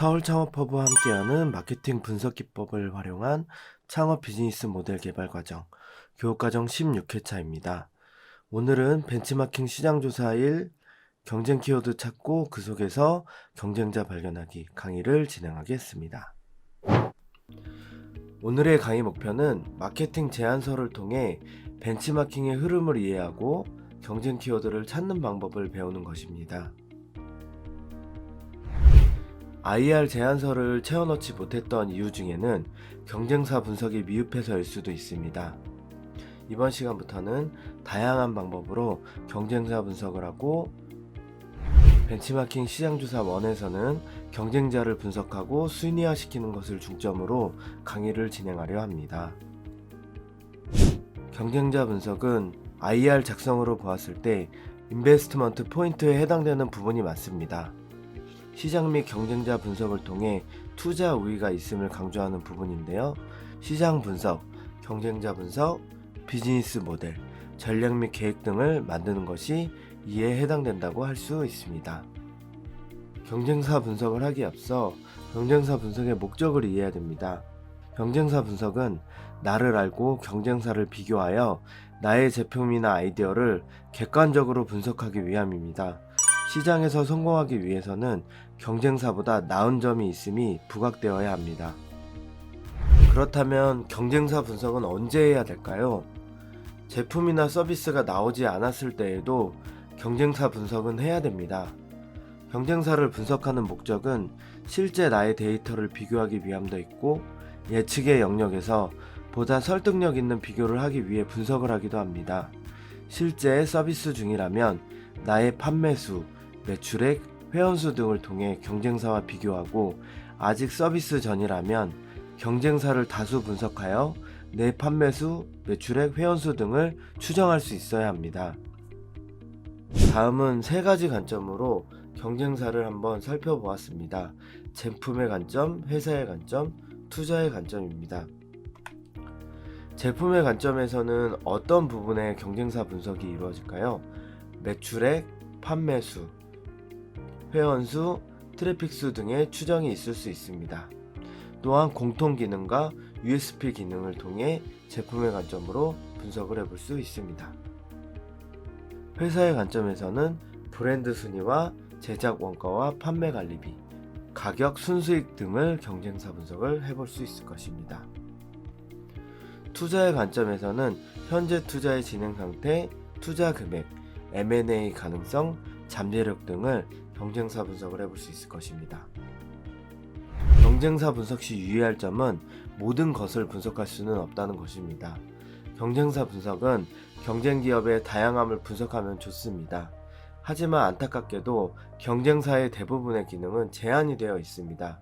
서울 창업허브와 함께하는 마케팅 분석 기법을 활용한 창업 비즈니스 모델 개발 과정, 교육과정 16회차입니다. 오늘은 벤치마킹 시장조사 1, 경쟁 키워드 찾고 그 속에서 경쟁자 발견하기 강의를 진행하겠습니다. 오늘의 강의 목표는 마케팅 제안서를 통해 벤치마킹의 흐름을 이해하고 경쟁 키워드를 찾는 방법을 배우는 것입니다. IR 제안서를 채워넣지 못했던 이유 중에는 경쟁사 분석이 미흡해서일 수도 있습니다. 이번 시간부터는 다양한 방법으로 경쟁사 분석을 하고 벤치마킹 시장조사 1에서는 경쟁자를 분석하고 순위화시키는 것을 중점으로 강의를 진행하려 합니다. 경쟁자 분석은 IR 작성으로 보았을 때 인베스트먼트 포인트에 해당되는 부분이 많습니다. 시장 및 경쟁자 분석을 통해 투자 우위가 있음을 강조하는 부분인데요. 시장 분석, 경쟁자 분석, 비즈니스 모델, 전략 및 계획 등을 만드는 것이 이에 해당된다고 할 수 있습니다. 경쟁사 분석을 하기에 앞서 경쟁사 분석의 목적을 이해해야 됩니다. 경쟁사 분석은 나를 알고 경쟁사를 비교하여 나의 제품이나 아이디어를 객관적으로 분석하기 위함입니다. 시장에서 성공하기 위해서는 경쟁사보다 나은 점이 있음이 부각되어야 합니다. 그렇다면 경쟁사 분석은 언제 해야 될까요? 제품이나 서비스가 나오지 않았을 때에도 경쟁사 분석은 해야 됩니다. 경쟁사를 분석하는 목적은 실제 나의 데이터를 비교하기 위함도 있고 예측의 영역에서 보다 설득력 있는 비교를 하기 위해 분석을 하기도 합니다. 실제 서비스 중이라면 나의 판매수, 매출액, 회원수 등을 통해 경쟁사와 비교하고 아직 서비스 전이라면 경쟁사를 다수 분석하여 내 판매수, 매출액, 회원수 등을 추정할 수 있어야 합니다. 다음은 세 가지 관점으로 경쟁사를 한번 살펴보았습니다. 제품의 관점, 회사의 관점, 투자의 관점입니다. 제품의 관점에서는 어떤 부분에 경쟁사 분석이 이루어질까요? 매출액, 판매수, 회원수, 트래픽수 등의 추정이 있을 수 있습니다. 또한 공통 기능과 USP 기능을 통해 제품의 관점으로 분석을 해볼 수 있습니다. 회사의 관점에서는 브랜드 순위와 제작 원가와 판매 관리비, 가격 순수익 등을 경쟁사 분석을 해볼 수 있을 것입니다. 투자의 관점에서는 현재 투자의 진행 상태, 투자 금액, M&A 가능성, 잠재력 등을 경쟁사 분석을 해볼 수 있을 것입니다. 경쟁사 분석 시 유의할 점은 모든 것을 분석할 수는 없다는 것입니다. 경쟁사 분석은 경쟁 기업의 다양함을 분석하면 좋습니다. 하지만 안타깝게도 경쟁사의 대부분의 기능은 제한이 되어 있습니다.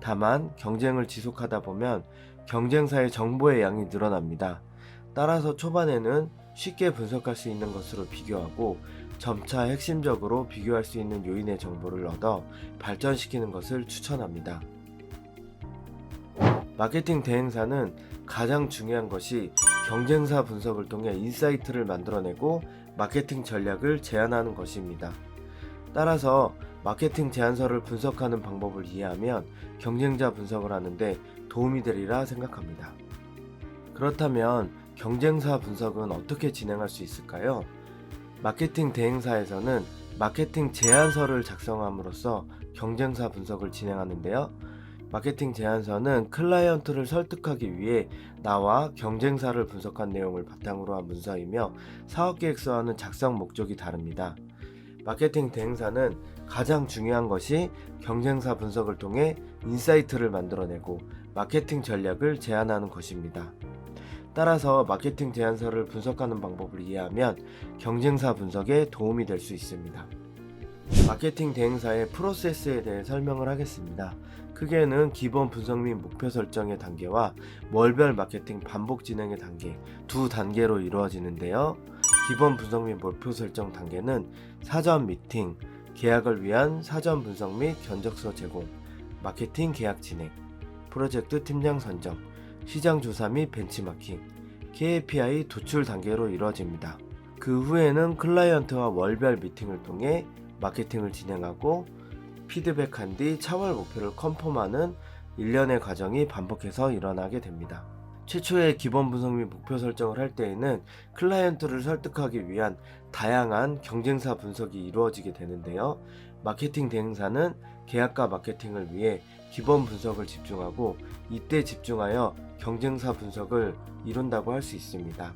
다만 경쟁을 지속하다 보면 경쟁사의 정보의 양이 늘어납니다. 따라서 초반에는 쉽게 분석할 수 있는 것으로 비교하고 점차 핵심적으로 비교할 수 있는 요인의 정보를 얻어 발전시키는 것을 추천합니다. 마케팅 대행사는 가장 중요한 것이 경쟁사 분석을 통해 인사이트를 만들어내고 마케팅 전략을 제안하는 것입니다. 따라서 마케팅 제안서를 분석하는 방법을 이해하면 경쟁자 분석을 하는데 도움이 되리라 생각합니다. 그렇다면 경쟁사 분석은 어떻게 진행할 수 있을까요? 마케팅 대행사에서는 마케팅 제안서를 작성함으로써 경쟁사 분석을 진행하는데요. 마케팅 제안서는 클라이언트를 설득하기 위해 나와 경쟁사를 분석한 내용을 바탕으로 한 문서이며 사업 계획서와는 작성 목적이 다릅니다. 마케팅 대행사는 가장 중요한 것이 경쟁사 분석을 통해 인사이트를 만들어내고 마케팅 전략을 제안하는 것입니다. 따라서 마케팅 제안서를 분석하는 방법을 이해하면 경쟁사 분석에 도움이 될 수 있습니다. 마케팅 대행사의 프로세스에 대해 설명을 하겠습니다. 크게는 기본 분석 및 목표 설정의 단계와 월별 마케팅 반복 진행의 단계 두 단계로 이루어지는데요. 기본 분석 및 목표 설정 단계는 사전 미팅, 계약을 위한 사전 분석 및 견적서 제공, 마케팅 계약 진행, 프로젝트 팀장 선정, 시장 조사 및 벤치마킹, KPI 도출 단계로 이루어집니다. 그 후에는 클라이언트와 월별 미팅을 통해 마케팅을 진행하고 피드백한 뒤 차월 목표를 컨펌하는 일련의 과정이 반복해서 일어나게 됩니다. 최초의 기본 분석 및 목표 설정을 할 때에는 클라이언트를 설득하기 위한 다양한 경쟁사 분석이 이루어지게 되는데요. 마케팅 대행사는 계약과 마케팅을 위해 기본 분석을 집중하고 이때 집중하여 경쟁사 분석을 이룬다고 할 수 있습니다.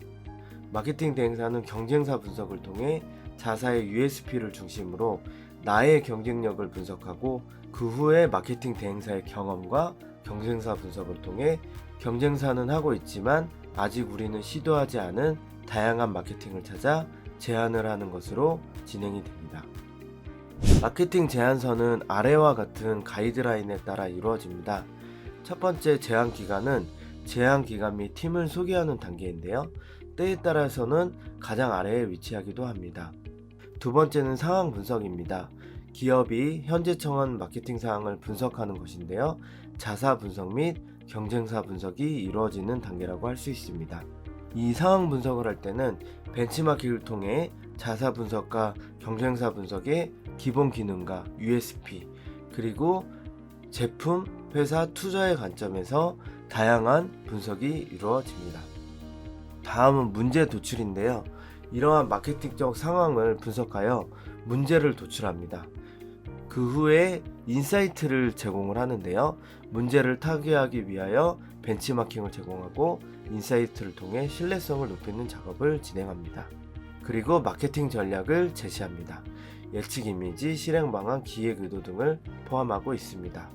마케팅 대행사는 경쟁사 분석을 통해 자사의 USP를 중심으로 나의 경쟁력을 분석하고 그 후에 마케팅 대행사의 경험과 경쟁사 분석을 통해 경쟁사는 하고 있지만 아직 우리는 시도하지 않은 다양한 마케팅을 찾아 제안을 하는 것으로 진행이 됩니다. 마케팅 제안서는 아래와 같은 가이드라인에 따라 이루어집니다. 첫 번째 제안 기간은 제안 기간 및 팀을 소개하는 단계인데요. 때에 따라서는 가장 아래에 위치하기도 합니다. 두 번째는 상황 분석입니다. 기업이 현재 청한 마케팅 사항을 분석하는 것인데요. 자사 분석 및 경쟁사 분석이 이루어지는 단계라고 할 수 있습니다. 이 상황 분석을 할 때는 벤치마킹을 통해 자사 분석과 경쟁사 분석의 기본 기능과 USP 그리고 제품, 회사 투자의 관점에서 다양한 분석이 이루어집니다. 다음은 문제 도출인데요. 이러한 마케팅적 상황을 분석하여 문제를 도출합니다. 그 후에 인사이트를 제공을 하는데요. 문제를 타개하기 위하여 벤치마킹을 제공하고 인사이트를 통해 신뢰성을 높이는 작업을 진행합니다. 그리고 마케팅 전략을 제시합니다. 예측 이미지, 실행 방안, 기획 의도 등을 포함하고 있습니다.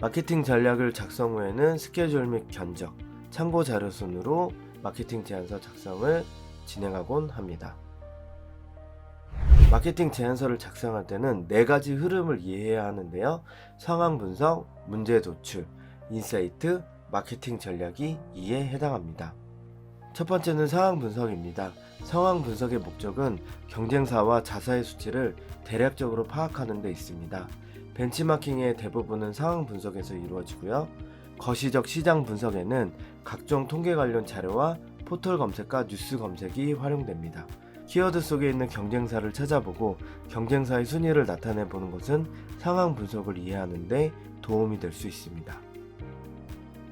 마케팅 전략을 작성 후에는 스케줄 및 견적, 참고 자료 순으로 마케팅 제안서 작성을 진행하곤 합니다. 마케팅 제안서를 작성할 때는 네 가지 흐름을 이해해야 하는데요. 상황 분석, 문제 도출, 인사이트, 마케팅 전략이 이에 해당합니다. 첫 번째는 상황 분석입니다. 상황 분석의 목적은 경쟁사와 자사의 수치를 대략적으로 파악하는 데 있습니다. 벤치마킹의 대부분은 상황 분석에서 이루어지고요. 거시적 시장 분석에는 각종 통계 관련 자료와 포털 검색과 뉴스 검색이 활용됩니다. 키워드 속에 있는 경쟁사를 찾아보고 경쟁사의 순위를 나타내 보는 것은 상황 분석을 이해하는 데 도움이 될 수 있습니다.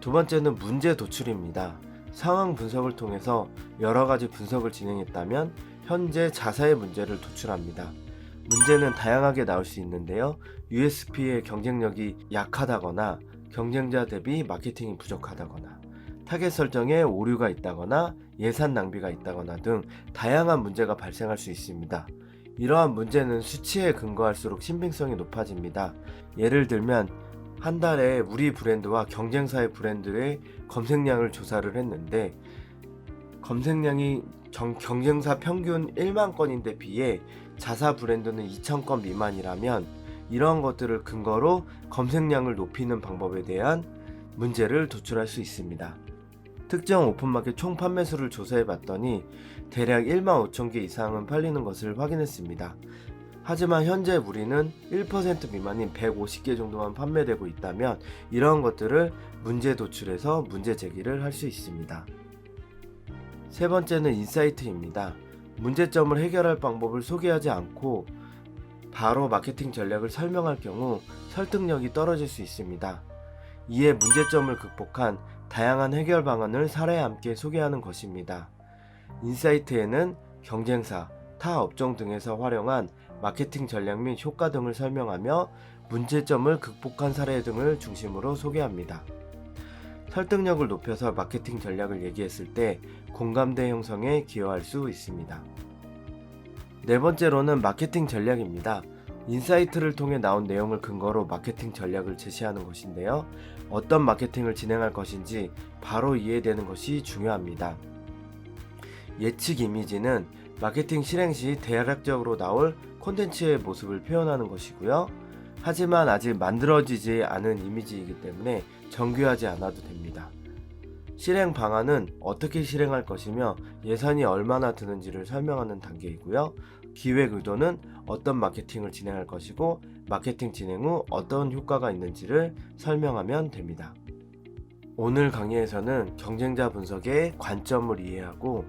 두 번째는 문제 도출입니다. 상황 분석을 통해서 여러 가지 분석을 진행했다면 현재 자사의 문제를 도출합니다. 문제는 다양하게 나올 수 있는데요. USP의 경쟁력이 약하다거나 경쟁자 대비 마케팅이 부족하다거나 타겟 설정에 오류가 있다거나 예산 낭비가 있다거나 등 다양한 문제가 발생할 수 있습니다. 이러한 문제는 수치에 근거할수록 신빙성이 높아집니다. 예를 들면 한 달에 우리 브랜드와 경쟁사의 브랜드의 검색량을 조사를 했는데 검색량이 정- 경쟁사 평균 1만 건인데 비해 자사 브랜드는 2천 건 미만이라면 이러한 것들을 근거로 검색량을 높이는 방법에 대한 문제를 도출할 수 있습니다. 특정 오픈마켓 총 판매 수를 조사해 봤더니 대략 1만 5천 개 이상은 팔리는 것을 확인했습니다. 하지만 현재 우리는 1% 미만인 150개 정도만 판매되고 있다면 이러한 것들을 문제 도출해서 문제 제기를 할 수 있습니다. 세 번째는 인사이트입니다. 문제점을 해결할 방법을 소개하지 않고 바로 마케팅 전략을 설명할 경우 설득력이 떨어질 수 있습니다. 이에 문제점을 극복한 다양한 해결 방안을 사례에 함께 소개하는 것입니다. 인사이트에는 경쟁사, 타 업종 등에서 활용한 마케팅 전략 및 효과 등을 설명하며 문제점을 극복한 사례 등을 중심으로 소개합니다. 설득력을 높여서 마케팅 전략을 얘기했을 때 공감대 형성에 기여할 수 있습니다. 네 번째로는 마케팅 전략입니다. 인사이트를 통해 나온 내용을 근거로 마케팅 전략을 제시하는 것인데요. 어떤 마케팅을 진행할 것인지 바로 이해되는 것이 중요합니다. 예측 이미지는 마케팅 실행 시 대략적으로 나올 콘텐츠의 모습을 표현하는 것이고요. 하지만 아직 만들어지지 않은 이미지이기 때문에 정교하지 않아도 됩니다. 실행 방안은 어떻게 실행할 것이며 예산이 얼마나 드는지를 설명하는 단계이고요. 기획 의도는 어떤 마케팅을 진행할 것이고 마케팅 진행 후 어떤 효과가 있는지를 설명하면 됩니다. 오늘 강의에서는 경쟁자 분석의 관점을 이해하고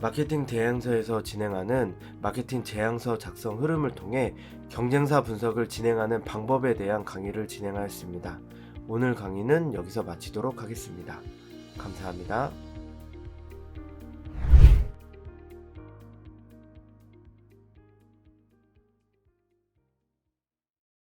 마케팅 대행사에서 진행하는 마케팅 제안서 작성 흐름을 통해 경쟁사 분석을 진행하는 방법에 대한 강의를 진행하였습니다. 오늘 강의는 여기서 마치도록 하겠습니다. 감사합니다.